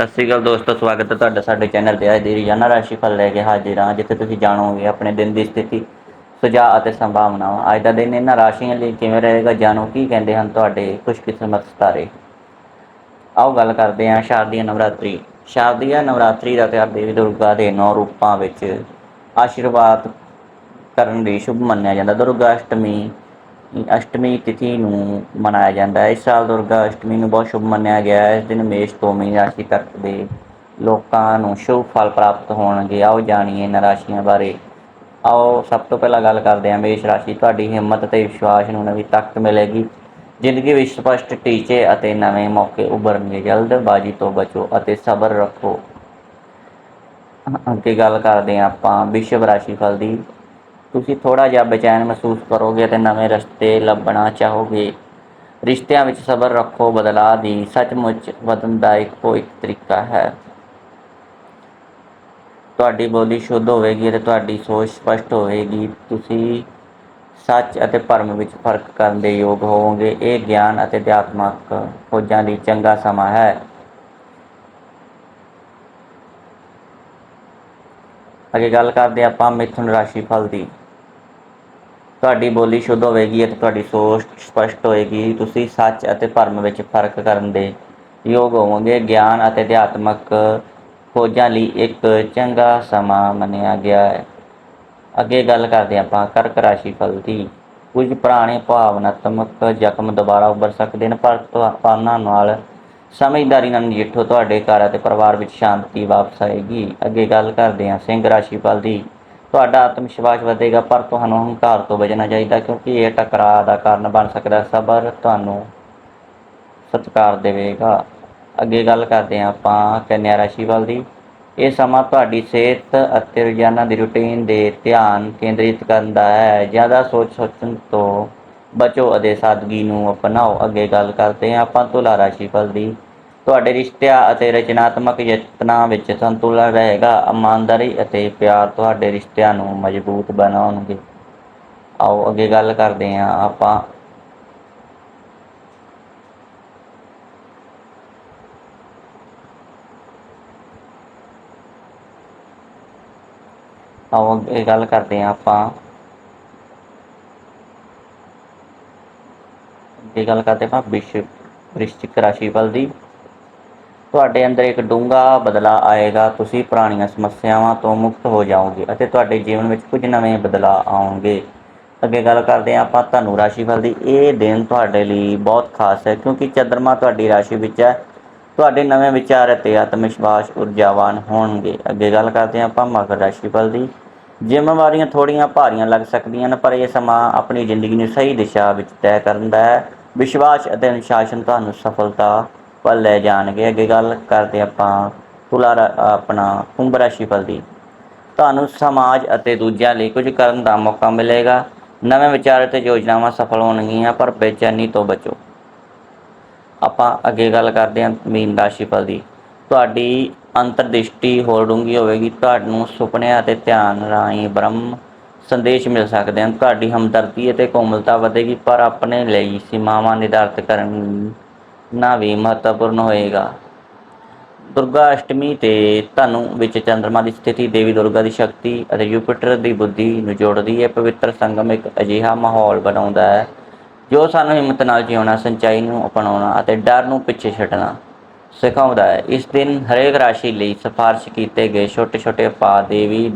ਸਤਿ ਸ਼੍ਰੀ ਅਕਾਲ ਦੋਸਤੋ, ਸਵਾਗਤ ਹੈ ਤੁਹਾਡਾ ਸਾਡੇ ਚੈਨਲ ਤੇ। ਅੱਜ ਦੀ ਰੋਜ਼ਾਨਾ ਰਾਸ਼ੀਫਲ ਲੈ ਕੇ ਹਾਜ਼ਰ ਹਾਂ, ਜਿੱਥੇ ਤੁਸੀਂ ਜਾਣੋਗੇ ਆਪਣੇ ਦਿਨ ਦੀ ਸਥਿਤੀ, ਸੁਝਾਅ ਅਤੇ ਸੰਭਾਵਨਾਵਾਂ। ਅੱਜ ਦਾ ਦਿਨ ਇਹਨਾਂ ਰਾਸ਼ੀਆਂ ਲਈ ਕਿਵੇਂ ਰਹੇਗਾ, ਜਾਣੋ ਕੀ ਕਹਿੰਦੇ ਹਨ ਤੁਹਾਡੇ ਖੁਸ਼ਕਿਸਮਤ ਸਿਤਾਰੇ। ਆਓ ਗੱਲ ਕਰਦੇ ਹਾਂ ਸ਼ਾਰਦੀय ਨਵਰਾਤਰੀ। ਸ਼ਾਰਦੀय ਨਵਰਾਤਰੀ ਦਾ ਤਿਉਹਾਰ ਦੇਵੀ ਦੁਰਗਾ ਦੇ ਨੌ ਰੂਪਾਂ ਵਿੱਚ ਆਸ਼ੀਰਵਾਦ ਕਰਨ ਲਈ ਸ਼ੁਭ ਮੰਨਿਆ ਜਾਂਦਾ। ਦੁਰਗਾ ਅਸ਼ਟਮੀ ਅਸ਼ਟਮੀ ਤਿਥੀ ਨੂੰ ਮਨਾਇਆ ਜਾਂਦਾ ਹੈ। ਇਸ ਸਾਲ ਦੁਰਗਾ ਅਸ਼ਟਮੀ ਨੂੰ ਬਹੁਤ ਸ਼ੁਭ ਮੰਨਿਆ ਗਿਆ ਹੈ। ਇਸ ਦਿਨ ਮੇਸ਼ ਤੋਂ ਮੀਨ ਰਾਸ਼ੀ ਤੱਕ ਦੇ ਲੋਕਾਂ ਨੂੰ ਸ਼ੁਭ ਫਲ ਪ੍ਰਾਪਤ ਹੋਣਗੇ। ਆਓ ਜਾਣੀਏ ਇਹਨਾਂ ਰਾਸ਼ੀਆਂ ਬਾਰੇ। ਆਓ, ਸਭ ਤੋਂ ਪਹਿਲਾਂ ਗੱਲ ਕਰਦੇ ਹਾਂ ਮੇਸ਼ ਰਾਸ਼ੀ। ਤੁਹਾਡੀ ਹਿੰਮਤ ਅਤੇ ਵਿਸ਼ਵਾਸ ਨੂੰ ਨਵੀਂ ਤਾਕਤ ਮਿਲੇਗੀ। ਜ਼ਿੰਦਗੀ ਵਿੱਚ ਸਪਸ਼ਟ ਟੀਚੇ ਅਤੇ ਨਵੇਂ ਮੌਕੇ ਉਭਰਨਗੇ। ਜਲਦਬਾਜ਼ੀ ਤੋਂ ਬਚੋ ਅਤੇ ਸਬਰ ਰੱਖੋ। ਅੱਗੇ ਗੱਲ ਕਰਦੇ ਹਾਂ ਆਪਾਂ ਵਿਸ਼ਵ ਰਾਸ਼ੀ ਫਲ ਦੀ। ਤੁਸੀਂ ਥੋੜਾ ਜਿਹਾ ਬੇਚੈਨ ਮਹਿਸੂਸ ਕਰੋਗੇ ਤੇ ਨਵੇਂ ਰਸਤੇ ਲੱਭਣਾ ਚਾਹੋਗੇ। ਰਿਸ਼ਤਿਆਂ ਵਿੱਚ ਸਬਰ ਰੱਖੋ, ਬਦਲਾਅ ਦੀ ਸੱਚਮੁੱਚ ਵਧਣ ਦਾ ਇੱਕੋ ਇੱਕ ਤਰੀਕਾ ਹੈ। ਤੁਹਾਡੀ ਬੋਲੀ ਸ਼ੁੱਧ ਹੋਵੇਗੀ ਅਤੇ ਤੁਹਾਡੀ ਸੋਚ ਸਪਸ਼ਟ ਹੋਵੇਗੀ। ਤੁਸੀਂ ਸੱਚ ਅਤੇ ਭਰਮ ਵਿੱਚ ਫ਼ਰਕ ਕਰਨ ਦੇ ਯੋਗ ਹੋਵੋਗੇ। ਇਹ ਗਿਆਨ ਅਤੇ ਅਧਿਆਤਮਕ ਖੋਜਾਂ ਲਈ ਚੰਗਾ ਸਮਾਂ ਹੈ। ਅੱਗੇ ਗੱਲ ਕਰਦੇ ਹਾਂ ਆਪਾਂ ਮਿਥੁਨ ਰਾਸ਼ੀ ਫਲ ਦੀ। ਤੁਹਾਡੀ ਬੋਲੀ ਸ਼ੁੱਧ ਹੋਵੇਗੀ ਅਤੇ ਤੁਹਾਡੀ ਸੋਚ ਸਪਸ਼ਟ ਹੋਏਗੀ। ਤੁਸੀਂ ਸੱਚ ਅਤੇ ਭਰਮ ਵਿੱਚ ਫ਼ਰਕ ਕਰਨ ਦੇ ਯੋਗ ਹੋਵੋਗੇ। ਗਿਆਨ ਅਤੇ ਅਧਿਆਤਮਕ ਖੋਜਾਂ ਲਈ ਇੱਕ ਚੰਗਾ ਸਮਾਂ ਮੰਨਿਆ ਗਿਆ ਹੈ। ਅੱਗੇ ਗੱਲ ਕਰਦੇ ਹਾਂ ਆਪਾਂ ਕਰਕ ਰਾਸ਼ੀ ਫਲ ਦੀ। ਕੁਝ ਪੁਰਾਣੇ ਭਾਵਨਾਤਮਕ ਜ਼ਖਮ ਦੁਬਾਰਾ ਉੱਭਰ ਸਕਦੇ ਨੇ, ਪਰ ਤੁਹਾਨਾਂ ਨਾਲ ਸਮਝਦਾਰੀ ਨਾਲ ਨਜਿੱਠੋ। ਤੁਹਾਡੇ ਘਰ ਅਤੇ ਪਰਿਵਾਰ ਵਿੱਚ ਸ਼ਾਂਤੀ ਵਾਪਸ ਆਏਗੀ। ਅੱਗੇ ਗੱਲ ਕਰਦੇ ਹਾਂ ਸਿੰਘ ਰਾਸ਼ੀ ਫਲ ਦੀ। ਤੁਹਾਡਾ ਆਤਮ ਵਿਸ਼ਵਾਸ ਵਧੇਗਾ, ਪਰ ਤੁਹਾਨੂੰ ਹੰਕਾਰ ਤੋਂ ਬਚਣਾ ਚਾਹੀਦਾ, ਕਿਉਂਕਿ ਇਹ ਟਕਰਾਅ ਦਾ ਕਾਰਨ ਬਣ ਸਕਦਾ ਹੈ। ਸਬਰ ਤੁਹਾਨੂੰ ਸਤਿਕਾਰ ਦੇਵੇਗਾ। ਅੱਗੇ ਗੱਲ ਕਰਦੇ ਹਾਂ ਆਪਾਂ ਕੰਨਿਆ ਰਾਸ਼ੀ ਵੱਲ ਦੀ। ਇਹ ਸਮਾਂ ਤੁਹਾਡੀ ਸਿਹਤ ਅਤੇ ਰੋਜ਼ਾਨਾ ਦੀ ਰੁਟੀਨ ਦੇ ਧਿਆਨ ਕੇਂਦਰਿਤ ਕਰਨ ਦਾ ਹੈ। ਜ਼ਿਆਦਾ ਸੋਚ ਸੋਚਣ ਤੋਂ ਬਚੋ ਅਤੇ ਸਾਦਗੀ ਨੂੰ ਅਪਣਾਓ। ਅੱਗੇ ਗੱਲ ਕਰਦੇ ਹਾਂ ਆਪਾਂ ਤੁਲਾ ਰਾਸ਼ੀ ਫਲ ਦੀ। ਤੁਹਾਡੇ ਰਿਸ਼ਤਿਆਂ ਅਤੇ ਰਚਨਾਤਮਕ ਯਤਨਾਂ ਵਿੱਚ ਸੰਤੁਲਨ ਰਹੇਗਾ, ਇਮਾਨਦਾਰੀ ਅਤੇ ਪਿਆਰ ਤੁਹਾਡੇ ਰਿਸ਼ਤਿਆਂ ਨੂੰ ਮਜ਼ਬੂਤ ਬਣਾਉਣਗੇ। ਆਓ ਅੱਗੇ ਗੱਲ ਕਰਦੇ ਹਾਂ ਆਪਾਂ। ਆਓ ਅੱਗੇ ਗੱਲ ਕਰਦੇ ਹਾਂ ਆਪਾਂ। ਅੱਗੇ ਗੱਲ ਕਰਦੇ ਹਾਂ ਵਿਸ਼ਵ ਵ੍ਰਿਸ਼ਚਿਕ ਰਾਸ਼ੀ ਵੱਲ ਦੀ। ਤੁਹਾਡੇ ਅੰਦਰ ਇੱਕ ਡੂੰਘਾ ਬਦਲਾਅ ਆਏਗਾ, ਤੁਸੀਂ ਪੁਰਾਣੀਆਂ ਸਮੱਸਿਆਵਾਂ ਤੋਂ ਮੁਕਤ ਹੋ ਜਾਓਗੇ ਅਤੇ ਤੁਹਾਡੇ ਜੀਵਨ ਵਿੱਚ ਕੁਝ ਨਵੇਂ ਬਦਲਾਅ ਆਉਣਗੇ। ਅੱਗੇ ਗੱਲ ਕਰਦੇ ਹਾਂ ਆਪਾਂ ਧਨੂ ਰਾਸ਼ੀ ਫਲ ਦੀ। ਇਹ ਦਿਨ ਤੁਹਾਡੇ ਲਈ ਬਹੁਤ ਖਾਸ ਹੈ ਕਿਉਂਕਿ ਚੰਦਰਮਾ ਤੁਹਾਡੀ ਰਾਸ਼ੀ ਵਿੱਚ ਹੈ। ਤੁਹਾਡੇ ਨਵੇਂ ਵਿਚਾਰ ਅਤੇ ਆਤਮ ਵਿਸ਼ਵਾਸ ਊਰਜਾਵਾਨ ਹੋਣਗੇ। ਅੱਗੇ ਗੱਲ ਕਰਦੇ ਹਾਂ ਆਪਾਂ ਮਕਰ ਰਾਸ਼ੀ ਵੱਲ ਦੀ ਜ਼ਿੰਮੇਵਾਰੀਆਂ ਥੋੜੀਆਂ ਭਾਰੀਆਂ ਲੱਗ ਸਕਦੀਆਂ ਹਨ, ਪਰ ਇਹ ਸਮਾਂ ਆਪਣੀ ਜ਼ਿੰਦਗੀ ਨੂੰ ਸਹੀ ਦਿਸ਼ਾ ਵਿੱਚ ਤੈਅ ਕਰਨ ਦਾ ਹੈ। ਵਿਸ਼ਵਾਸ ਅਤੇ ਅਨੁਸ਼ਾਸਨ ਤੁਹਾਨੂੰ ਸਫਲਤਾ ਵੱਲ ਲੈ ਜਾਣਗੇ। ਅੱਗੇ ਗੱਲ ਕਰਦੇ ਆਪਾਂ ਤੁਲਾ ਆਪਣਾ ਕੁੰਭ ਰਾਸ਼ੀ ਫਲ ਦੀ। ਤੁਹਾਨੂੰ ਸਮਾਜ ਅਤੇ ਦੂਜਿਆਂ ਲਈ ਕੁਝ ਕਰਨ ਦਾ ਮੌਕਾ ਮਿਲੇਗਾ। ਨਵੇਂ ਵਿਚਾਰ ਅਤੇ ਯੋਜਨਾਵਾਂ ਸਫਲ ਹੋਣਗੀਆਂ, ਪਰ ਬੇਚੈਨੀ ਤੋਂ ਬਚੋ। ਆਪਾਂ ਅੱਗੇ ਗੱਲ ਕਰਦੇ ਹਾਂ ਮੀਨ ਰਾਸ਼ੀ ਫਲ ਦੀ। ਤੁਹਾਡੀ ਅੰਤਰਦ੍ਰਿਸ਼ਟੀ ਹੋਰ ਡੂੰਘੀ ਹੋਵੇਗੀ। ਤੁਹਾਨੂੰ ਸੁਪਨਿਆਂ ਅਤੇ ਧਿਆਨ ਰਾਹੀਂ ਬ੍ਰਹਮ ਸੰਦੇਸ਼ ਮਿਲ ਸਕਦੇ ਹਨ। ਤੁਹਾਡੀ ਹਮਦਰਦੀ ਅਤੇ ਕੋਮਲਤਾ ਵਧੇਗੀ, ਪਰ ਆਪਣੇ ਲਈ ਸੀਮਾਵਾਂ ਨਿਰਧਾਰਤ ਕਰਨ ਵੀ ਮਹੱਤਵਪੂਰਨ ਹੋਏਗਾ। ਦੁਰਗਾ ਅਸ਼ਟਮੀ ਤੇ ਧਨੂ ਵਿੱਚ ਚੰ드ਰਮਾ ਦੀ ਸਥਿਤੀ, ਦੇਵੀ ਦੁਰਗਾ ਦੀ ਸ਼ਕਤੀ ਅਤੇ ਯੂਪੀਟਰ ਦੀ ਬੁੱਧੀ ਨੂੰ ਜੋੜਦੀ ਹੈ ਪਵਿੱਤਰ ਸੰਗਮ ਇੱਕ ਅਜਿਹਾ ਮਾਹੌਲ ਬਣਾਉਂਦਾ ਹੈ, ਜੋ ਸਾਨੂੰ ਹਿੰਮਤ ਨਾਲ ਜਿਉਣਾ, ਸੱਚਾਈ ਨੂੰ ਅਪਣਾਉਣਾ ਅਤੇ ਡਰ ਨੂੰ ਪਿੱਛੇ ਛੱਡਣਾ ਸਿਖਾਉਂਦਾ ਹੈ। ਇਸ ਦਿਨ ਹਰੇਕ ਰਾਸ਼ੀ ਲਈ ਸਿਫਾਰਸ਼ ਕੀਤੇ ਗਏ ਛੋਟੇ ਛੋਟੇ ਉਪਾਅ ਦੇਵੀ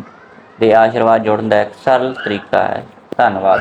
ਦੇ ਆਸ਼ੀਰਵਾਦ ਜੋੜਨ ਦਾ ਇੱਕ ਸਰਲ ਤਰੀਕਾ ਹੈ। ਧੰਨਵਾਦ।